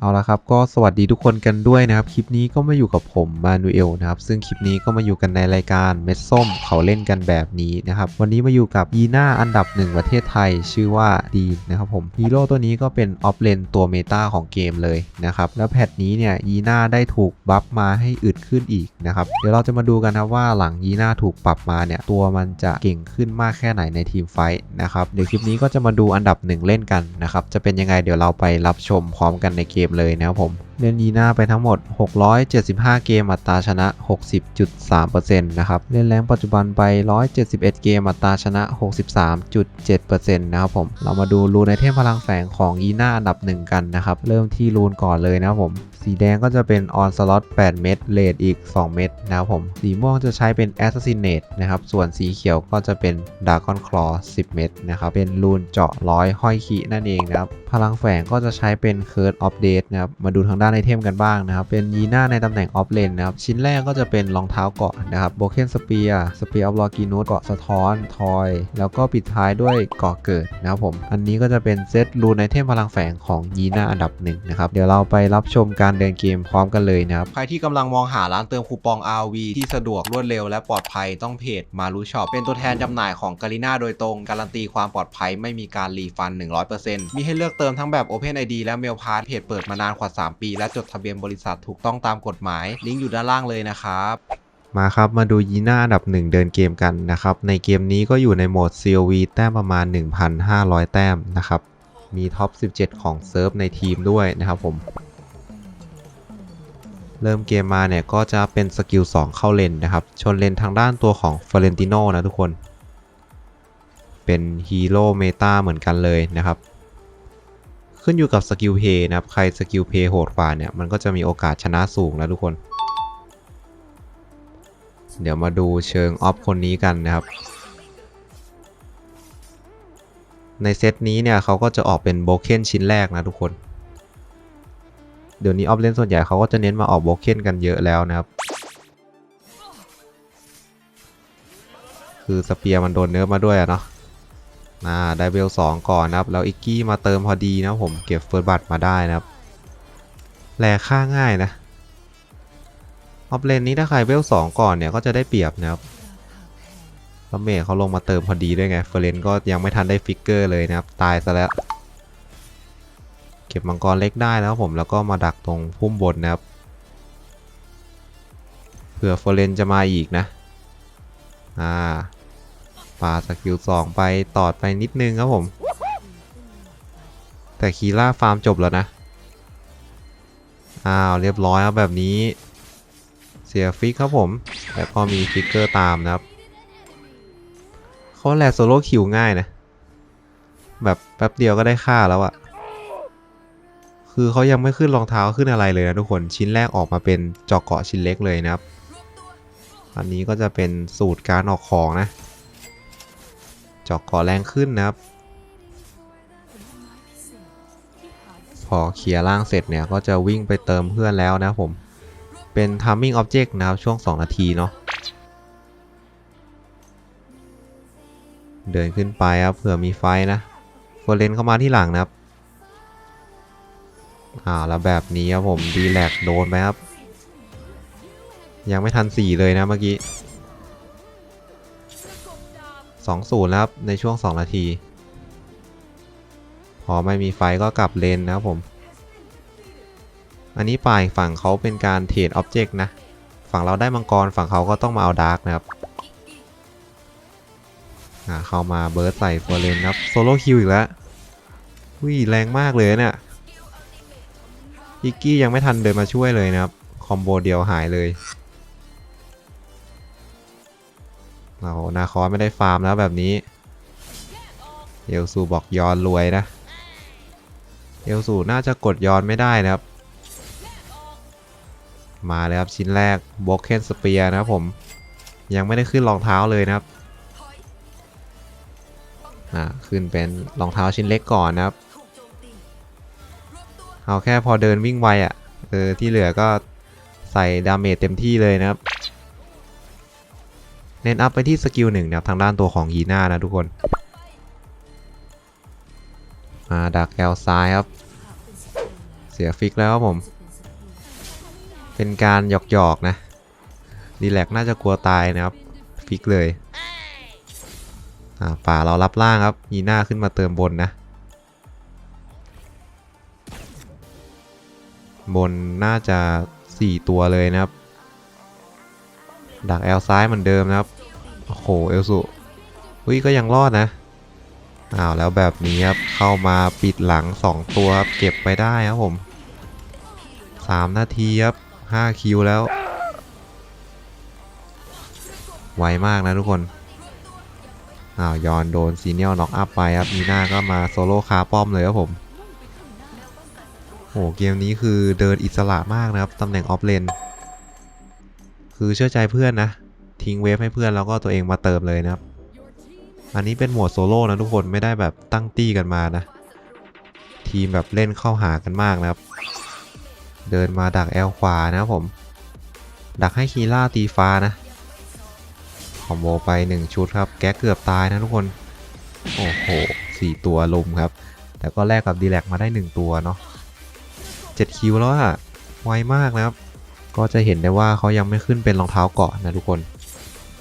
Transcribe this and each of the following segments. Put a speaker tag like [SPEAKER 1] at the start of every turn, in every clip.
[SPEAKER 1] เอาละครับก็สวัสดีทุกคนกันด้วยนะครับ คลิปนี้ก็มาอยู่กับผมมานูเอลนะครับ ซึ่งคลิปนี้ก็มาอยู่กันในรายการเม็ดส้มเขาเล่นกันแบบนี้นะครับ วันนี้มาอยู่กับยีน่าอันดับหนึ่งประเทศไทย ชื่อว่าดีนนะครับผมฮีโร่ตัวนี้ก็เป็นออฟเลนตัวเมตาของเกมเลยนะครับ แล้วแพทนี้เนี่ยยีน่าได้ถูกบัฟมาให้อึดขึ้นอีกนะครับ เดี๋ยวเราจะมาดูกันนะว่าหลังยีน่าถูกปรับมาเนี่ยตัวมันจะเก่งขึ้นมากแค่ไหนในทีมไฟท์นะครับเดี๋ยวคลิปนี้ก็จะมาดูอันดับหนึ่งเล่นกันนะครับจะเป็นยังไงเดี๋ยวเราไปรับชมพร้อมกันในเกมเลยนะครับผมเล่นยีน่าไปทั้งหมด 675 เกมอัตราชนะ 60.3%นะครับ เล่นแรงปัจจุบันไป 171 เกมอัตราชนะ 63.7%นะครับผม เรามาดูรูนไอเทมพลังแสงของยีน่าอันดับหนึ่งกันนะครับ เริ่มที่รูนก่อนเลยนะครับผม สีแดงก็จะเป็นออนสล็อต8เม็ดเลดอีก 2 เม็ดนะครับผม สีม่วงจะใช้เป็น Assassinate นะครับ ส่วนสีเขียวก็จะเป็น Dragon Claw 10 เม็ดนะครับ เป็นรูนเจาะร้อยห้อยขีนั่นเองนะครับ พลังแฝงก็จะใช้เป็น Curse of Death นะครับ มาดูทางด้านไอเทมกันบ้างนะครับ เป็นยีน่าในตำแหน่งออฟเลนนะครับ ชิ้นแรกก็จะเป็นรองเท้าเกาะนะครับโบเคนสเปียร์สเปียร์ออฟลอกีนูเกาะสะท้อนทอย แล้วก็ปิดท้ายด้วยเกาะเกิดนะครับผม อันนี้ก็จะเป็นเซตรูนไอเทมพลังแฝงของยีน่าอันดับหนึ่งนะครับ เดี๋ยวเราไปรับชมการเดินเกมพร้อมกันเลยนะครับ ใครที่กำลังมองหาร้านเติมคูปอง RV ที่สะดวกรวดเร็วและปลอดภัยต้องเพจมารู้ช็อปเป็นตัวแทนจำหน่ายของกาลิน่าโดยตรง การันตีความปลอดภัยไม่มีการรีฟัน 100%มีให้เลือกเติมทั้งแบบ Open ID และ Mail Pass เพจเปิดมานานกว่า 3 ปี และจดทะเบียนบริษัทถูกต้องตามกฎหมาย ลิงก์อยู่ด้านล่างเลยนะครับมาครับมาดูยีน่าอันดับหนึ่งเดินเกมกันนะครับ ในเกมนี้ก็อยู่ในโหมด COV แต้มประมาณ 1,500 แต้มนะครับ มีท็อป 17 ของเซิร์ฟในทีมด้วยนะครับผม เริ่มเกมมาเนี่ยก็จะเป็นสกิล 2 เข้าเลนนะครับ ชนเลนทางด้านตัวของฟ o เรนติโนนะทุกคน เป็นฮีโร่เมตาเหมือนกันเลยนะครับ ขึ้นอยู่กับสกิลเพย์นะครับ ใครสกิลเพย์โหดกว่าเนี่ย มันก็จะมีโอกาสชนะสูงนะทุกคน เดี๋ยวมาดูเชิงออฟคนนี้กันนะครับ ในเซตนี้เนี่ยเขาก็จะออกเป็นโบเคนชิ้นแรกนะทุกคน เดี๋ยวนี้ออฟเลนส่วนใหญ่เขาก็จะเน้นมาออกโบเคนกันเยอะแล้วนะครับ คือสเปียร์มันโดนเนื้อมาด้วยอะเนาะอ่าได้เวลสองก่อนนะครับ แล้วอิกกี้มาเติมพอดีนะผมเก็บเฟิร์สบัตมาได้นะครับ แลค่าง่ายนะออฟเลนนี้ถ้าใครเวลสองก่อนเนี่ยก็จะได้เปรียบนะครับแล้วเมย์เขาลงมาเติมพอดีด้วยไง เฟรนก็ยังไม่ทันได้ฟิกเกอร์เลยนะครับ ตายซะแล้ว ก็บมังกรเล็กได้แล้วผมแล้วก็มาดักตรงพุ่มบนนะครับเผื่อเฟรนจะมาอีกนะอ่าปาสกิลสองไปตอดไปนิดนึงครับผม แต่คีล่าฟาร์มจบแล้วนะ อ้าว เรียบร้อยครับแบบนี้ เสียฟิกครับผม แต่พอมีฟิกเกอร์ตามนะครับเขาแลโซโล่คิวง่ายนะ แบบแป๊บเดียวก็ได้ค่าแล้วอะ คือเขายังไม่ขึ้นรองเท้าขึ้นอะไรเลยนะทุกคนชิ้นแรกออกมาเป็นจอกเกาะชิ้นเล็กเลยนะครับ อันนี้ก็จะเป็นสูตรการออกของนะ จอกเกาะแรงขึ้นนะครับ พอเคลียร์ล่างเสร็จเนี่ยก็จะวิ่งไปเติมเพื่อนแล้วนะผมเป็น timing object นะครับ ช่วง 2 นาทีเนาะเดินขึ้นไปครับเผื่อมีไฟนะเฟอร์เรนเข้ามาที่หลังนะครับ อ่าแล้วแบบนี้ครับผมดีแลกโดนไหมครับ ยังไม่ทัน4เลยนะเมื่อกี้2-0แล้วครับในช่วง2นาทีพอไม่มีไฟก็กลับเลนนะครับผม อันนี้ป่ายฝั่งเขาเป็นการเทรดอ็อบเจกต์นะ ฝั่งเราได้มังกรฝั่งเขาก็ต้องมาเอาดาร์กนะครับอ่าเข้ามาเบิร์ดใส่ฟัวเลนครับโซโล่คิวอีกแล้ววิแรงมากเลยเนี่ย อิกกี้ยังไม่ทันเดินมาช่วยเลยนะครับ คอมโบเดียวหายเลยเรานาคอไม่ได้ฟาร์มแล้วแบบนี้ เอลซูบอกยอนรวยนะ เอลซูน่าจะกดยอนไม่ได้นะครับ มาเลยครับชิ้นแรกโบเคนสเปียนะครับผม ยังไม่ได้ขึ้นรองเท้าเลยนะครับ อ่า ขึ้นเป็นรองเท้าชิ้นเล็กก่อนนะครับ เอาแค่พอเดินวิ่งไวอะ่ะ เออ ที่เหลือก็ใส่ดาเมจเต็มที่เลยนะครับ เน้นอัพไปที่สกิลหนึ่งนะครับ ทางด้านตัวของยีน่านะทุกคน มาดักแอลซ้ายครับ เสียฟิกแล้วครับผม เป็นการหยอกหยอกๆนะ ดีแลกน่าจะกลัวตายนะครับ ฟิกเลย อ่าป่าเรารับล่างครับยีน่าขึ้นมาเติมบนนะ บนน่าจะ 4 ตัวเลยนะครับ ดักแอลซ้ายเหมือนเดิมนะครับ โอ้โห เอลสุอุ้ยก็ยังรอดนะ อ้าวแล้วแบบนี้ครับ เข้ามาปิดหลัง 2 ตัวครับ เก็บไปได้ครับผม 3 นาทีครับ 5 คิวแล้ว ไวมากนะทุกคนอ้าวยอนโดนซีเนียลน็อกอัพไปครับ มีหน้าก็มาโซโล่คาป้อมเลยครับผม โอ้เกมนี้คือเดินอิสระมากนะครับ ตำแหน่งออฟเลน คือเชื่อใจเพื่อนนะ ทิ้งเวฟให้เพื่อนแล้วก็ตัวเองมาเติมเลยนะครับ อันนี้เป็นหมวดโซโล่นะทุกคนไม่ได้แบบตั้งตี้กันมานะ ทีมแบบเล่นเข้าหากันมากนะครับ เดินมาดักแอลขวานะครับผม ดักให้คีล่าตีฟ้านะคอมโบไป 1 ชุดครับ แก๊กเกือบตายนะทุกคน โอ้โหสี่ตัวลุมครับ แต่ก็แลกกับดีแลกมาได้ 1 ตัวเนาะ 7 คิวแล้วอะไวมากนะครับ ก็จะเห็นได้ว่าเขายังไม่ขึ้นเป็นรองเท้าเกาะนะทุกคน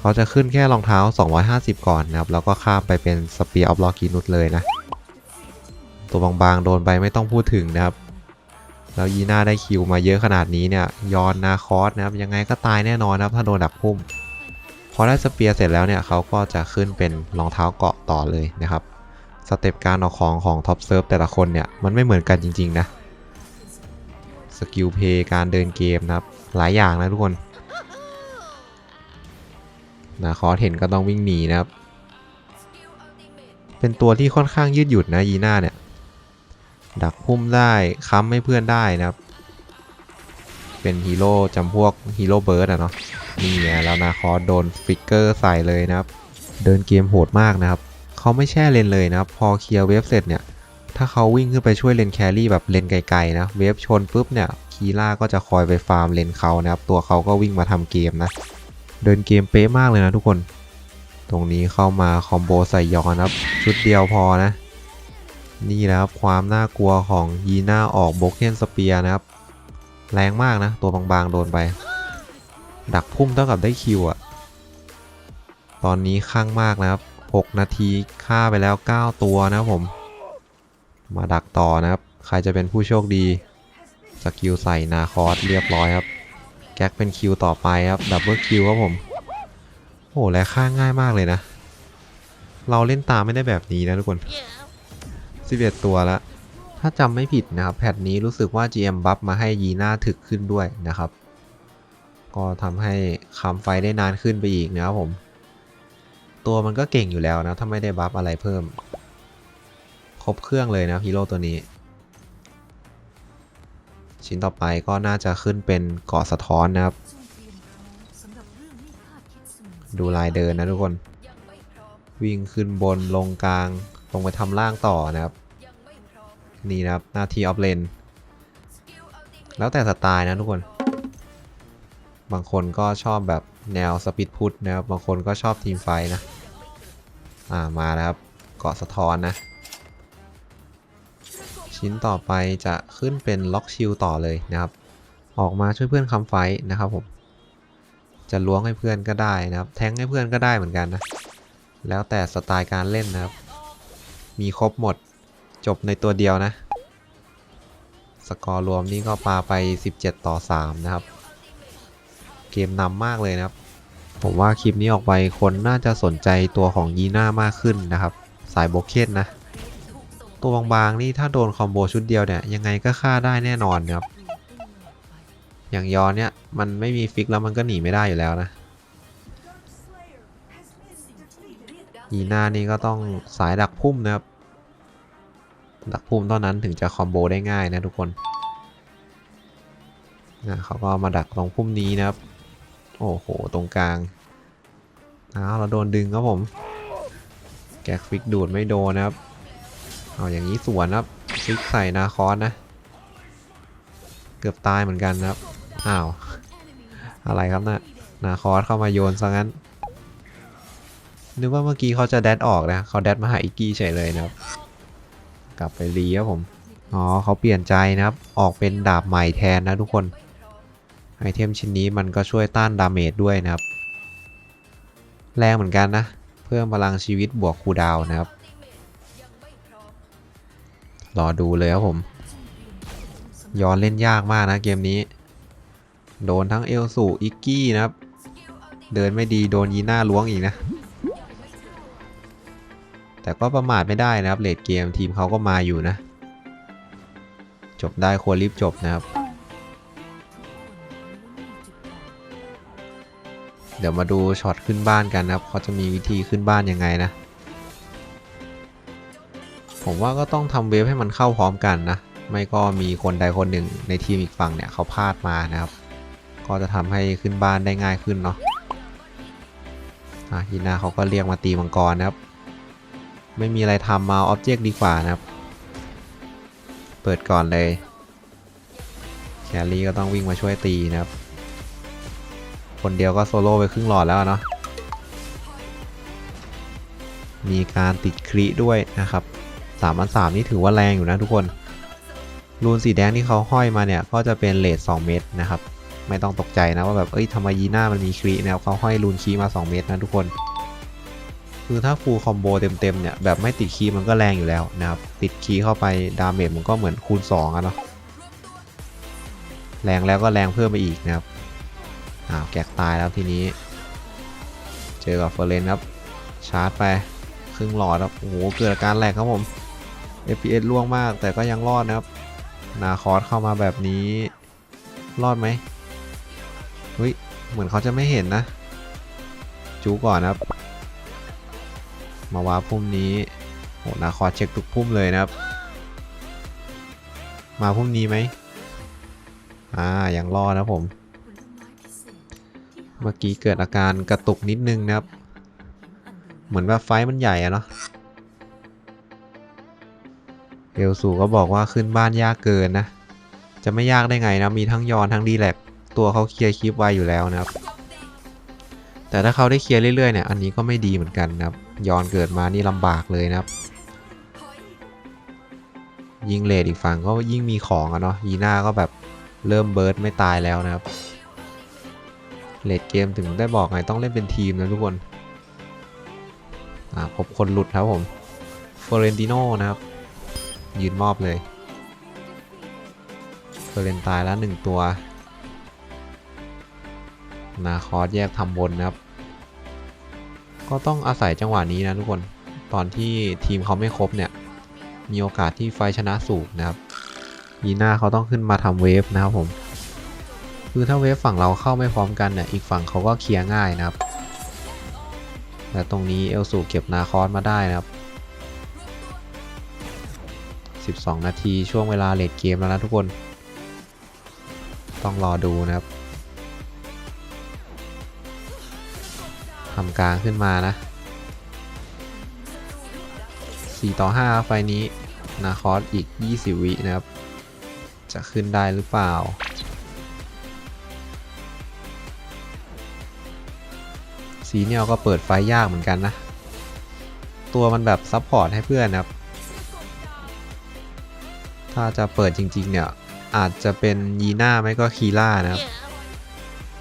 [SPEAKER 1] เขาจะขึ้นแค่รองเท้า 250 ก่อนนะครับ แล้วก็ข้ามไปเป็นสเปียร์ออฟลอกินุสเลยนะ ตัวบางๆ โดนไปไม่ต้องพูดถึงนะครับ แล้วยีน่าได้คิวมาเยอะขนาดนี้เนี่ย ยอนนาคอสนะครับ ยังไงก็ตายแน่นอนนะครับ ถ้าโดนดักพุ่ม พอได้สเปียร์เสร็จแล้วเนี่ยเขาก็จะขึ้นเป็นรองเท้าเกาะต่อเลยนะครับ สเต็ปการออกของของท็อปเซิร์ฟแต่ละคนเนี่ย มันไม่เหมือนกันจริงๆนะ กิลเพย์การเดินเกมนะครับ หลายอย่างนะทุกคนนาคอเห็นก็ต้องวิ่งหนีนะครับ เป็นตัวที่ค่อนข้างยืดหยุ่นนะยีน่าเนี่ย ดักพุ่มได้ค้ำให้เพื่อนได้นะครับ เป็นฮีโร่จำพวกฮีโร่เบิร์ดอะเนาะนี่ไงแล้วนาคอโดนฟิกเกอร์ใส่เลยนะครับ เดินเกมโหดมากนะครับ เขาไม่แช่เลนเลยนะครับ พอเคลียร์เวฟเสร็จเนี่ย ถ้าเขาวิ่งขึ้นไปช่วยเลนแครี่แบบเลนไกลๆนะ เวฟชนปุ๊บเนี่ย คีล่าก็จะคอยไปฟาร์มเลนเขานะครับ ตัวเขาก็วิ่งมาทำเกมนะ เดินเกมเป๊ะมากเลยนะทุกคน ตรงนี้เข้ามาคอมโบใส่ยอนครับ ชุดเดียวพอนะ นี่แหละครับความน่ากลัวของยีน่าออกโบเกนสเปียนะครับ แรงมากนะ ตัวบางๆโดนไป ดักพุ่มเท่ากับได้คิวอะตอนนี้ข้างมากนะครับ 6 นาทีฆ่าไปแล้ว 9 ตัวนะครับผม มาดักต่อนะครับ ใครจะเป็นผู้โชคดี สกิลใส่นาคอสเรียบร้อยครับ แก๊กเป็นคิวต่อไปครับ ดับเบิลคิวครับผม โอ้และฆ่าง่ายมากเลยนะ เราเล่นตามไม่ได้แบบนี้นะทุกคน 11 ตัวแล้วถ้าจำไม่ผิดนะครับ แพทนี้รู้สึกว่า GM บัฟมาให้ยีน่าถึกขึ้นด้วยนะครับ ก็ทำให้คำไฟได้นานขึ้นไปอีกนะครับผม ตัวมันก็เก่งอยู่แล้วนะ ถ้าไม่ได้บัฟอะไรเพิ่ม ครบเครื่องเลยนะฮีโร่ตัวนี้ ชิ้นต่อไปก็น่าจะขึ้นเป็นเกาะสะท้อนนะครับ ดูลายเดินนะทุกคน วิ่งขึ้นบนลงกลาง ลงไปทำล่างต่อนะครับ นี่นะครับหน้าที่ออฟเลน แล้วแต่สไตล์นะทุกคน บางคนก็ชอบแบบแนวสปีดพุทนะครับ บางคนก็ชอบทีมไฟนะ อ่ามาแล้วครับ เกาะสะท้อนนะ ชิ้นต่อไปจะขึ้นเป็นล็อกชิลต่อเลยนะครับ ออกมาช่วยเพื่อนคำไฟนะครับผม จะล้วงให้เพื่อนก็ได้นะครับ แทงให้เพื่อนก็ได้เหมือนกันนะ แล้วแต่สไตล์การเล่นนะครับ มีครบหมด จบในตัวเดียวนะ สกอร์รวมนี่ก็ปาไป 17 ต่อ 3 นะครับ เกมนำมากเลยนะครับ ผมว่าคลิปนี้ออกไปคนน่าจะสนใจตัวของยีน่ามากขึ้นนะครับ สายโบเคนนะ ตัวบางๆนี่ถ้าโดนคอมโบชุดเดียวเนี่ยยังไงก็ฆ่าได้แน่นอนนะครับ อย่างยอนเนี่ยมันไม่มีฟิกแล้วมันก็หนีไม่ได้อยู่แล้วนะยีน่านี่ก็ต้องสายดักพุ่มนะครับ ดักพุ่มเท่านั้นถึงจะคอมโบได้ง่ายนะทุกคนนะเขาก็มาดักตรงพุ่มนี้นะครับ โอ้โห ตรงกลางอ้าวเราโดนดึงครับผม แก๊กฟิกดูดไม่โดนนะครับ เอาอย่างนี้สวนครับฟิกใส่นาคอสนะ เกือบตายเหมือนกันนะครับ อ้าว อะไรครับนะ่ะนาคอสเข้ามาโยนซะงั้น นึกว่าเมื่อกี้เขาจะแดดออกนะ เขาแดดมาหาอิกกี้เฉยเลยนะครับ กลับไปรีครับผม อ๋อเขาเปลี่ยนใจนะครับ ออกเป็นดาบใหม่แทนนะทุกคน ไอเทมชิ้นนี้มันก็ช่วยต้านดาเมจด้วยนะครับ แรงเหมือนกันนะ เพิ่มพลังชีวิตบวกคูดาวนะครับ รอดูเลยครับผม ย้อนเล่นยากมากนะเกมนี้ โดนทั้งเอลสูอิกกี้นะครับ เดินไม่ดีโดนยีน่าล้วงอีกนะ แต่ก็ประมาทไม่ได้นะครับเลดเกมทีมเขาก็มาอยู่นะ จบได้ควรรีบจบนะครับเดี๋ยวมาดูช็อตขึ้นบ้านกันนะครับเขาจะมีวิธีขึ้นบ้านยังไงนะ ผมว่าก็ต้องทำเวฟให้มันเข้าพร้อมกันนะ ไม่ก็มีคนใดคนหนึ่งในทีมอีกฝั่งเนี่ยเขาพลาดมานะครับ ก็จะทำให้ขึ้นบ้านได้ง่ายขึ้นเนาะอะยีนาเขาก็เรียกมาตีมังกรนะครับ ไม่มีอะไรทำมาออบเจกต์ดีกว่านะครับ เปิดก่อนเลย แครี่ก็ต้องวิ่งมาช่วยตีนะครับ คนเดียวก็โซโล่ไปครึ่งหลอดแล้วเนาะมีการติดคริด้วยนะครับ 3ามอันสามนี่ถือว่าแรงอยู่นะทุกคน รูนสีแดงที่เขาห้อยมาเนี่ยก็จะเป็นเลท2เม็ดนะครับ ไม่ต้องตกใจนะว่าแบบเอ้ยทำไมยีน่ามันมีครินะครับเขาห้อยรูนคีมา 2 เม็ดนะทุกคน คือถ้าฟูลคอมโบเต็มๆเนี่ยแบบไม่ติดคีมันก็แรงอยู่แล้วนะครับติดคีเข้าไปดาเมจมันก็เหมือนคูณ2อะเนาะแรงแล้วก็แรงเพิ่มไปอีกนะครับอ้าวแกกตายแล้วทีนี้ เจอกับเฟอร์เรนครับชาร์จไปครึ่งหลอดครับโอ้โหเกิดอาการแหลกครับผม FPS ล่วงมาก แต่ก็ยังรอดนะครับ นาคอสเข้ามาแบบนี้ รอดไหมเฮ้ย เหมือนเขาจะไม่เห็นนะ จูก่อนนะครับ มาวาพุ่มนี้โหนาคอสเช็คทุกพุ่มเลยนะครับ มาพุ่มนี้ไหมอ่า ยังรอดนะผม เมื่อกี้เกิดอาการกระตุกนิดนึงนะครับ เหมือนว่าไฟมันใหญ่อะเนาะ เอลสูก็บอกว่าขึ้นบ้านยากเกินนะ จะไม่ยากได้ไงนะ มีทั้งยอนทั้งดีแลกตัวเขาเคลียร์คลิปไวอยู่แล้วนะครับ แต่ถ้าเขาได้เคลียร์เรื่อยๆเนี่ย อันนี้ก็ไม่ดีเหมือนกันนะครับ ยอนเกิดมานี่ลำบากเลยนะครับ ยิงเลดอีกฝั่งก็ยิ่งมีของอะเนาะ ยีน่าก็แบบเริ่มเบิร์ดไม่ตายแล้วนะครับ เลดเกมถึงได้บอกไงต้องเล่นเป็นทีมนะทุกคน อ่าพบคนหลุดครับผมฟอเรนติโนนะครับ ยืนมอบเลยเฟอร์เรนตายแล้วหนึ่งตัว นาคอสแยกทำบนนะครับ ก็ต้องอาศัยจังหวะนี้นะทุกคน ตอนที่ทีมเขาไม่ครบเนี่ย มีโอกาสที่ไฟชนะสูงนะครับยีน่าเขาต้องขึ้นมาทำเวฟนะครับผม คือถ้าเวฟฝั่งเราเข้าไม่พร้อมกันเนี่ย อีกฝั่งเขาก็เคลียร์ง่ายนะครับ แต่ตรงนี้เอลสูเก็บนาคอสมาได้นะครับ 12 นาทีช่วงเวลาเลดเกมแล้วนะทุกคน ต้องรอดูนะครับทำกลางขึ้นมานะ 4 ต่อ 5 ไฟนี้นาคอสอีก 20 วินะครับ จะขึ้นได้หรือเปล่าสีเนียลก็เปิดไฟยากเหมือนกันนะ ตัวมันแบบซับพอร์ตให้เพื่อนนะครับ ถ้าจะเปิดจริง ๆ เนี่ย อาจจะเป็นยีน่าไม่ก็คีล่านะครับ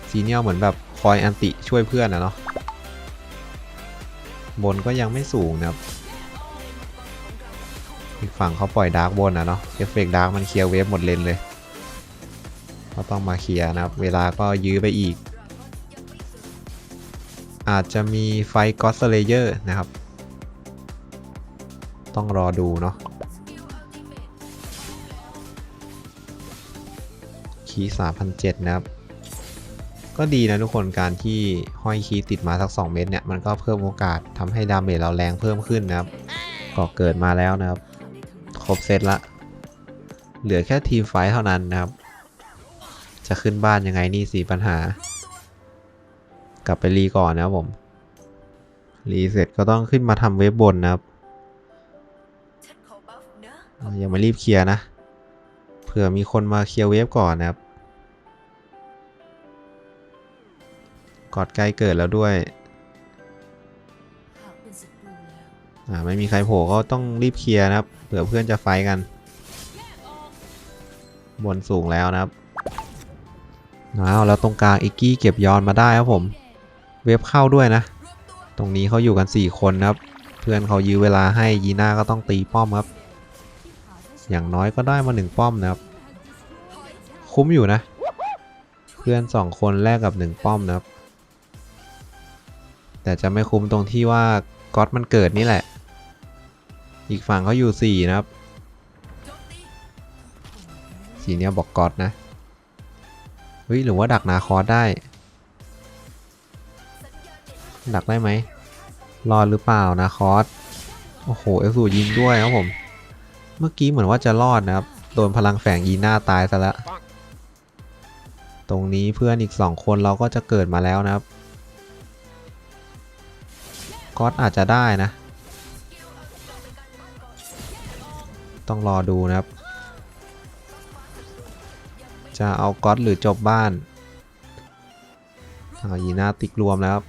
[SPEAKER 1] ซีเนียลเหมือนแบบคอยอันติช่วยเพื่อนนะเนาะบนก็ยังไม่สูงนะครับอีกฝั่งเขาปล่อยดาร์กบนนะเนาะเอฟเฟกดาร์กมันเคลียร์เวฟหมดเลนเลยก็ต้องมาเคลียร์นะครับเวลาก็ยื้อไปอีก อาจจะมีไฟก็อสเลเยอร์นะครับ ต้องรอดูเนาะ คีย์3,007นะครับ ก็ดีนะทุกคนการที่ห้อยคีย์ติดมาสัก 2 เม็ดเนี่ย มันก็เพิ่มโอกาสทำให้ดาเมจเราแรงเพิ่มขึ้นนะครับก็เกิดมาแล้วนะครับ ครบเซตละ เหลือแค่ทีมไฟท์เท่านั้นนะครับ จะขึ้นบ้านยังไงนี่สิปัญหา กลับไปรีก่อนนะครับผม รีเสร็จก็ต้องขึ้นมาทำเว็บบนนะครับยังไม่รีบเคลียร์นะ เผื่อมีคนมาเคลียร์เวฟก่อนนะครับ กอดใกล้เกิดแล้วด้วยอ่าไม่มีใครโผล่ก็ต้องรีบเคลียร์นะครับเผื่อเพื่อนจะไฟกัน บนสูงแล้วนะครับอ้าวแล้วตรงกลางอิกกี้เก็บยอนมาได้ครับผม เว็บเข้าด้วยนะ ตรงนี้เขาอยู่กัน 4 คนนะครับ เพื่อนเขายื้อเวลาให้ยีน่าก็ต้องตีป้อมครับ อย่างน้อยก็ได้มาหนึ่งป้อมนะครับ คุ้มอยู่นะ เพื่อน 2 คนแลกกับ 1 ป้อมนะครับ แต่จะไม่คุ้มตรงที่ว่าก๊อตมันเกิดนี่แหละ อีกฝั่งเขาอยู่ 4 นะครับ สีเนี้ยบอกก๊อตนะ เฮ้ย หรือว่าดักนาคอสได้ ดักได้ไหม รอดหรือเปล่านาคอส โอ้โห เอลสูยิงด้วยครับผม เมื่อกี้เหมือนว่าจะรอดนะครับ โดนพลังแฝงยีหน้าตายซะแล้ว ตรงนี้เพื่อนอีก 2 คนเราก็จะเกิดมาแล้วนะครับ ก๊อตอาจจะได้นะ ต้องรอดูนะครับ จะเอาก๊อตหรือจบบ้านเอายีน่าติกรวมแล้วครับ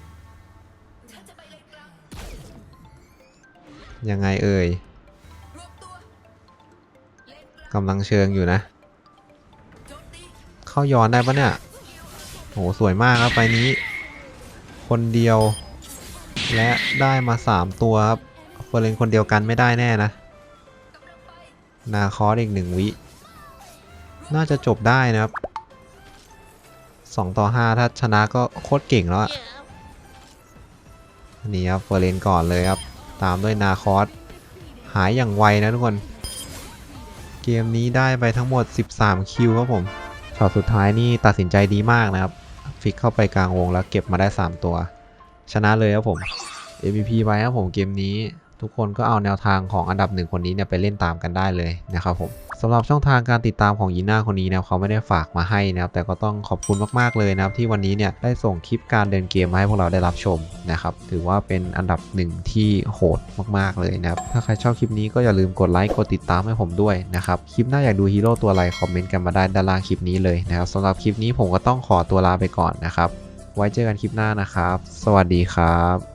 [SPEAKER 1] ยังไงเอ่ยกำลังเชิงอยู่นะ เข้าย้อนได้ปะเนี่ยโหสวยมากครับไฟนี้ คนเดียว และได้มา 3 ตัวครับเฟอร์เรนคนเดียวกันไม่ได้แน่นะ นาคอสอีกหนึ่งวิ น่าจะจบได้นะครับ 2 ต่อ 5 ถ้าชนะก็โคตรเก่งแล้วอะนี่ครับเฟอร์เรนก่อนเลยครับ ตามด้วยนาคอสหายอย่างไวนะทุกคน เกมนี้ได้ไปทั้งหมด 13 คิวครับผมช็อตสุดท้ายนี่ตัดสินใจดีมากนะครับ ฟิกเข้าไปกลางวงแล้วเก็บมาได้ 3 ตัว ชนะเลยครับผม MVP ไปครับผมเกมนี้ ทุกคนก็เอาแนวทางของอันดับหนึ่งคนนี้เนี่ยไปเล่นตามกันได้เลยนะครับผมสำหรับช่องทางการติดตามของยีน่าคนนี้นะเขาไม่ได้ฝากมาให้นะครับแต่ก็ต้องขอบคุณมากๆเลยนะครับที่วันนี้เนี่ยได้ส่งคลิปการเดินเกมมาให้พวกเราได้รับชมนะครับถือว่าเป็นอันดับหนึ่งที่โหดมากๆเลยนะครับถ้าใครชอบคลิปนี้ก็อย่าลืมกดไลค์กดติดตามให้ผมด้วยนะครับคลิปหน้าอยากดูฮีโร่ตัวอะไรคอมเมนต์กันมาได้ด้านล่างคลิปนี้เลยนะครับสำหรับคลิปนี้ผมก็ต้องขอตัวลาไปก่อนนะครับ ไว้เจอกันคลิปหน้านะครับ สวัสดีครับ